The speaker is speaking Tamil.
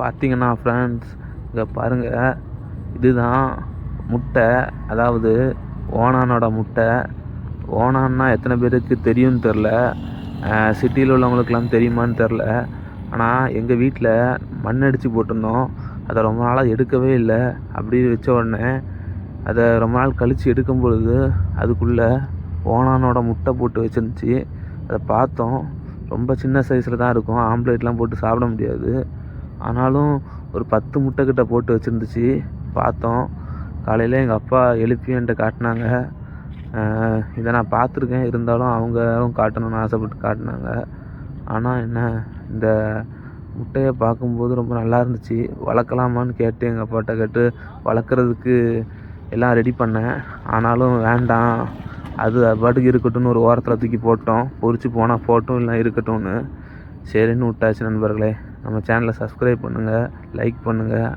பார்த்தீங்கன்னா ஃப்ரெண்ட்ஸ் இங்கே பாருங்கள் இதுதான் முட்டை. அதாவது ஓணானோட முட்டை. ஓணான்னா எத்தனை பேருக்கு தெரியும்னு தெரில சிட்டியில் உள்ளவங்களுக்கெல்லாம் தெரியுமான்னு தெரில ஆனால் எங்கள் வீட்டில் மண் அடித்து போட்டிருந்தோம். அதை ரொம்ப நாளாக எடுக்கவே இல்லை. அப்படி வச்ச உடனே அதை ரொம்ப நாள் கழித்து எடுக்கும் பொழுது அதுக்குள்ளே ஓணானோட முட்டை போட்டு வச்சிருந்துச்சி. அதை பார்த்தோம். ரொம்ப சின்ன சைஸில் தான் இருக்கும். ஆம்லேட்லாம் போட்டு சாப்பிட முடியாது. ஆனாலும் ஒரு பத்து முட்டை கிட்ட போட்டு வச்சுருந்துச்சு. பார்த்தோம். காலையில் எங்கள் அப்பா எழுப்பி என்கிட்ட காட்டினாங்க. இதை நான் பார்த்துருக்கேன். இருந்தாலும் அவங்களும் காட்டணும்னு ஆசைப்பட்டு காட்டினாங்க. ஆனால் என்ன இந்த முட்டையை பார்க்கும்போது ரொம்ப நல்லா இருந்துச்சு. வளர்க்கலாமான்னு கேட்டு எங்கள் அப்பாட்ட கேட்டு வளர்க்குறதுக்கு எல்லாம் ரெடி பண்ணேன். ஆனாலும் வேண்டாம். அது பாட்டுக்கு இருக்கட்டும்னு ஒரு ஓரத்தில் தூக்கி போட்டோம். பொறிச்சு போனால் போட்டோம் இல்லை இருக்கட்டும்னு. சரின்னு விட்டாச்சு நண்பர்களே. நம்ம சேனலை சப்ஸ்கிரைப் பண்ணுங்கள் லைக் பண்ணுங்கள்